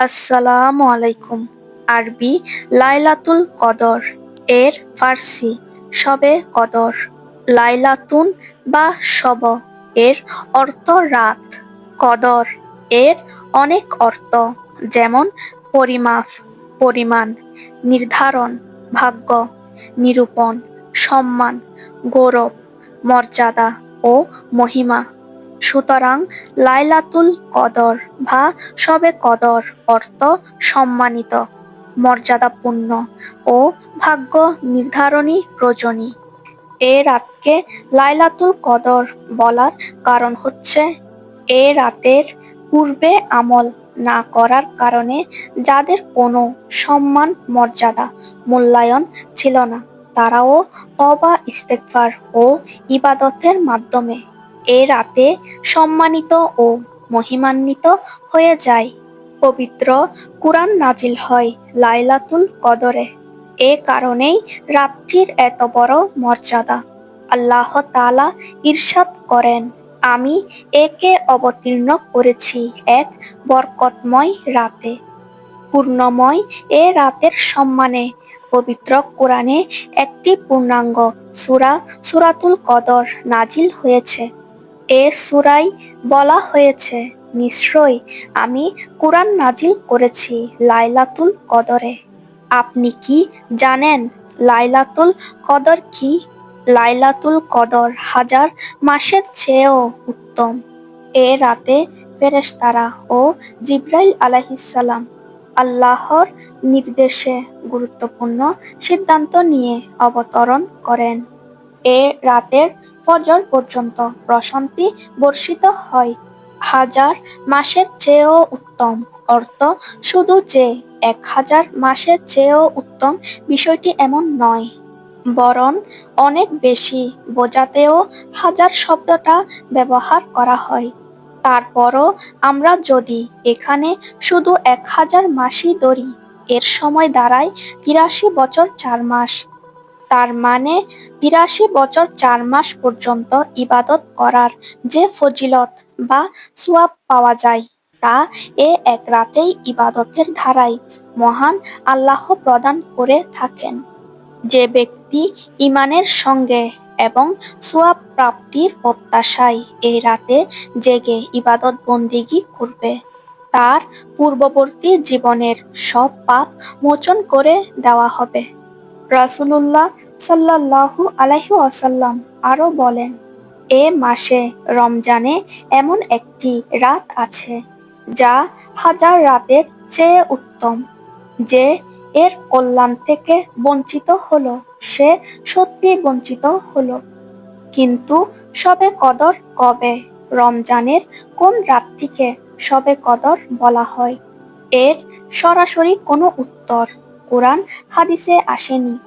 আসসালামু আলাইকুম, আরবি লাইলাতুল কদর এর ফার্সি শবে কদর। লাইলাতুন বা শব এর অর্থ রাত। কদর এর অনেক অর্থ, যেমন পরিমাপ, পরিমাণ, নির্ধারণ, ভাগ্য, নিরূপণ, সম্মান, গৌরব, মর্যাদা ও মহিমা। সুতরাং লাইলাতুল কদর বা সবে কদর অর্থ সম্মানিত, মর্যাদাপূর্ণ ও ভাগ্য নির্ধারণী রজনী এ রাতকে লাইলাতুল কদর বলার কারণ হচ্ছে, এ রাতের পূর্বে আমল না করার কারণে যাদের কোনো সম্মান, মর্যাদা, মূল্যায়ন ছিল না। তারাও তবা ইস্তেগফার ও ইবাদতের মাধ্যমে এ রাতে সম্মানিত ও মহিমান্বিত হয়ে যায়। পবিত্র কুরআন নাজিল হয় লাইলাতুল কদরে। এ কারণেই রাতটির এত বড় মর্যাদা। আল্লাহ তাআলা ইরশাদ করেন, আমি একে অবতীর্ণ করেছি এক বরকতময় রাতে। পূর্ণময় এ রাতের সম্মানে পবিত্র কোরআনে একটি পূর্ণাঙ্গ সুরা, সুরাতুল কদর নাজিল হয়েছে। এ সুরাই বলা হয়েছে, নিশ্চয়ই আমি কুরআন নাজিল করেছি লাইলাতুল কদরে। আপনি কি জানেন লাইলাতুল কদর কি? লাইলাতুল কদর হাজার মাসের চেয়েও উত্তম। এ রাতে ফেরেশতারা ও জিব্রাইল আলাইহিসসালাম আল্লাহর নির্দেশে গুরুত্বপূর্ণ সিদ্ধান্ত নিয়ে অবতরণ করেন। এ রাতের ফজর পর্যন্ত প্রশান্তি বর্ষিত হয়। হাজার মাসের চেয়েও উত্তম অর্থ শুধু যে এক হাজার মাসের চেয়েও উত্তম বিষয়টি এমন নয়। বরং অনেক বেশি বোঝাতেও হাজার শব্দটা ব্যবহার করা হয়। তারপরও আমরা যদি এখানে শুধু এক হাজার মাসই ধরি, এর সময় দাঁড়ায় তিরাশি বছর চার মাস। তার মানে তিরাশি বছর চার মাস পর্যন্ত ইবাদত করার যে ফজিলত বা সোয়াব পাওয়া যায়, তা এ এক রাতেই ইবাদতের ধারায় মহান আল্লাহ প্রদান করে থাকেন। যে ব্যক্তি ইমানের সঙ্গে এবং সোয়াব প্রাপ্তির প্রত্যাশায় এই রাতে জেগে ইবাদত বন্দিগি করবে। তার পূর্ববর্তী জীবনের সব পাপ মোচন করে দেওয়া হবে। রাসূলুল্লাহ সাল্লাল্লাহু আলাইহি আসাল্লাম আরও বলেন, এ মাসে রমজানে এমন একটি রাত আছে যা হাজার রাতের চেয়ে উত্তম, যে এর কল্যাণ থেকে বঞ্চিত হলো, সে সত্যি বঞ্চিত হলো। কিন্তু সবে কদর কবে? রমজানের কোন রাতটিকে সবে কদর বলা হয়? এর সরাসরি কোনো উত্তর কোরআন হাদিসে আসেনি।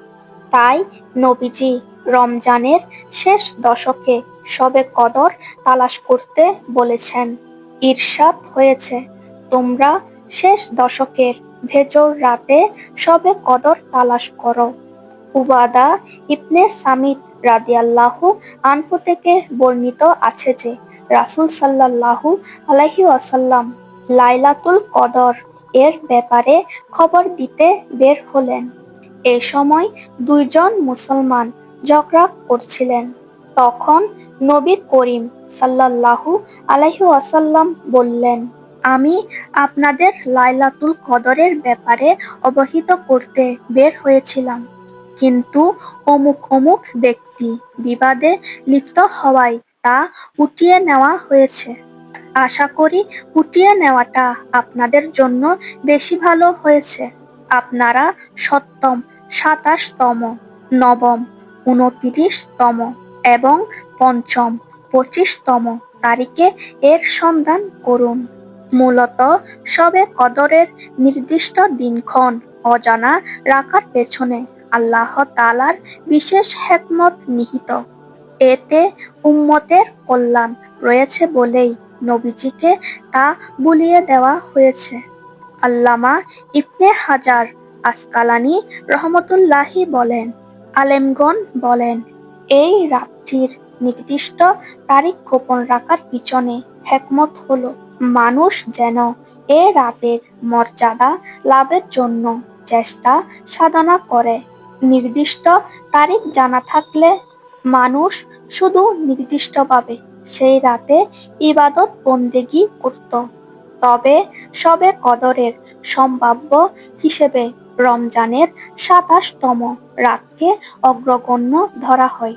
তাই নবীজি রমজানের শেষ দশকে সবে কদর তালাশ করতে বলেছেন। ঈর্ষাদ হয়েছে, তোমরা শেষ দশকের ভেজর রাতে সবে কদর তালাশ করো। উবাদা ইবনে সামিত রাদিয়াল্লাহু আনহু থেকে বর্ণিত আছে যে, রাসূল সাল্লাল্লাহু আলাইহি ওয়াসাল্লাম লাইলাতুল কদর এর ব্যাপারে খবর দিতে বের হলেন। এ সময় দুইজন মুসলমান ঝগড়া করছিলেন। তখন নবী করিম সাল্লাল্লাহু আলাইহি ওয়াসাল্লাম বললেন আমি আপনাদের লাইলাতুল কদরের ব্যাপারে অবহিত করতে বের হয়েছিলাম। কিন্তু অমুক অমুক ব্যক্তি বিবাদে লিপ্ত হওয়ায় তা উঠিয়ে নেওয়া হয়েছে। আশা করি উঠিয়ে নেওয়াটা আপনাদের জন্য বেশি ভালো হয়েছে। আপনারা সপ্তম, সাতাশতম, নবম, উনতিরিশতম এবং পঞ্চম, পঁচিশতম তারিখে এর সন্ধান করুন। মূলত সবে কদরের নির্দিষ্ট দিনক্ষণ অজানা রাখার পেছনে আল্লাহ তালার বিশেষ হেকমত নিহিত। এতে উম্মতের কল্যাণ রয়েছে বলেই নবীজিকে তা বুলিয়ে দেওয়া হয়েছে। আল্লামা ইবনে হাজার আসকালানি রহমতুল্লাহি বলেন, আলেমগণ বলেন, এই রাতটির নির্দিষ্ট তারিখ গোপন রাখার পিছনে হেকমত হলো মানুষ যেন এ রাতের মর্যাদা লাভের জন্য চেষ্টা সাধনা করে। নির্দিষ্ট তারিখ জানা থাকলে মানুষ শুধু নির্দিষ্টভাবে সেই রাতে ইবাদত বন্দেগি করত। তবে সবে কদরের সম্ভাব্য হিসেবে রমজানের সাতাশতম রাতকে অগ্রগণ্য ধরা হয়।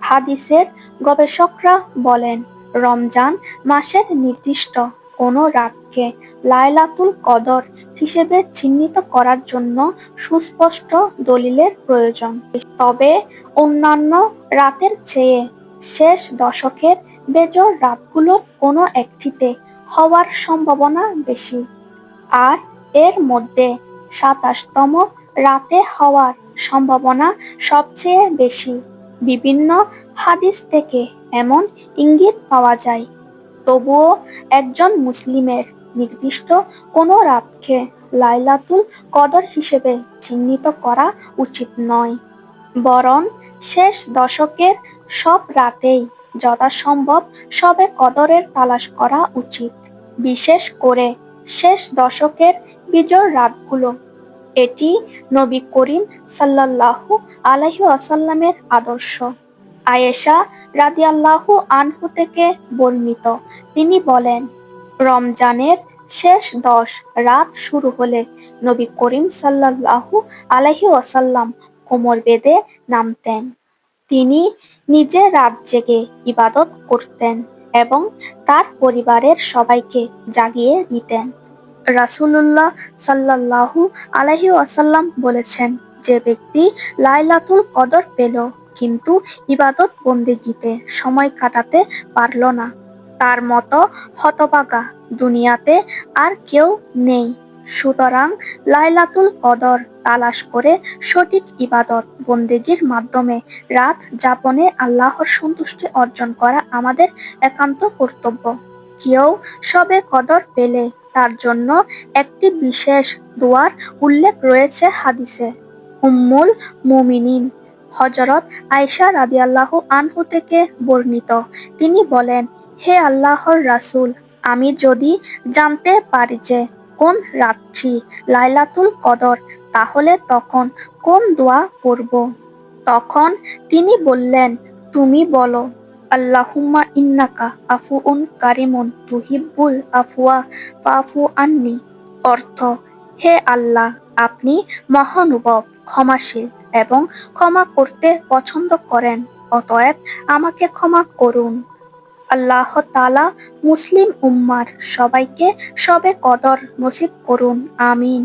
হাদিসের গবেষকরা বলেন, রমজান মাসের নির্দিষ্ট কোনো রাতকে লায়লাতুল কদর হিসেবে চিহ্নিত করার জন্য সুস্পষ্ট দলিলের প্রয়োজন। তবে অন্যান্য রাতের চেয়ে শেষ দশকের বেজর রাতগুলোর কোনো একটিতে হওয়ার সম্ভাবনা বেশি। আর এর মধ্যে সাতাশতম রাতে হওয়ার সম্ভাবনা সবচেয়ে বেশি। বিভিন্ন হাদিস থেকে এমন ইঙ্গিত পাওয়া যায় তবুও একজন মুসলিমের নির্দিষ্ট কোনো রাতকে লাইলাতুল কদর হিসেবে চিহ্নিত করা উচিত নয়। বরং শেষ দশকের সব রাতেই যথাসম্ভব সবে কদরের তালাশ করা উচিত। বিশেষ করে শেষ দশকের বিজয় রাতগুলো। এটি নবী করিম সাল্লাল্লাহু আলাইহি ওয়াসাল্লামের আদর্শ। আয়েশা রাদিয়াল্লাহু আনহু থেকে বর্ণিত। তিনি বলেন, রমজানের শেষ দশ রাত শুরু হলে নবী করিম সাল্লাল্লাহু আলাইহি ওয়াসাল্লাম কোমর বেঁধে নামতেন। তিনি নিজে রাত জেগে ইবাদত করতেন এবং তার পরিবারের সবাইকে জাগিয়ে দিতেন। রাসূলুল্লাহ সাল্লাল্লাহু আলাইহি ওয়াসাল্লাম বলেছেন, যে ব্যক্তি লাইলাতুল কদর পেল কিন্তু ইবাদত বন্দেগীতে সময় কাটাতে পারল না। তার মতো হতভাগা দুনিয়াতে আর কেউ নেই। সুতরাং লাইলাতুল কদর তালাশ করে সঠিক ইবাদত বন্দেগীর মাধ্যমে রাত যাপনে আল্লাহর সন্তুষ্টি অর্জন করা আমাদের একান্ত কর্তব্য। কেউ সবে কদর পেলে তার জন্য একটি বিশেষ দোয়ার উল্লেখ রয়েছে হাদিসে। উম্মুল মুমিনিন হজরত আয়সা রাদিয়াল্লাহু আনহু থেকে বর্ণিত। তিনি বলেন, হে আল্লাহর রাসুল, আমি যদি জানতে পারি যে কোন রাত্রি লাইলাতুল কদর, তাহলে তখন কোন দোয়া পড়ব? তখন তিনি বললেন, তুমি বলো, আল্লাহুম্মা ইন্নাকা আফুউন কারিমুন তুহিব্বুল আফওয়া ফাফু আন্নি। অর্থ, হে আল্লাহ, আপনি মহানুভব, ক্ষমাশীল। এবং ক্ষমা করতে পছন্দ করেন, অতএব আমাকে ক্ষমা করুন। আল্লাহ তালা মুসলিম উম্মার সবাইকে সবে কদর নসিব করুন, আমিন।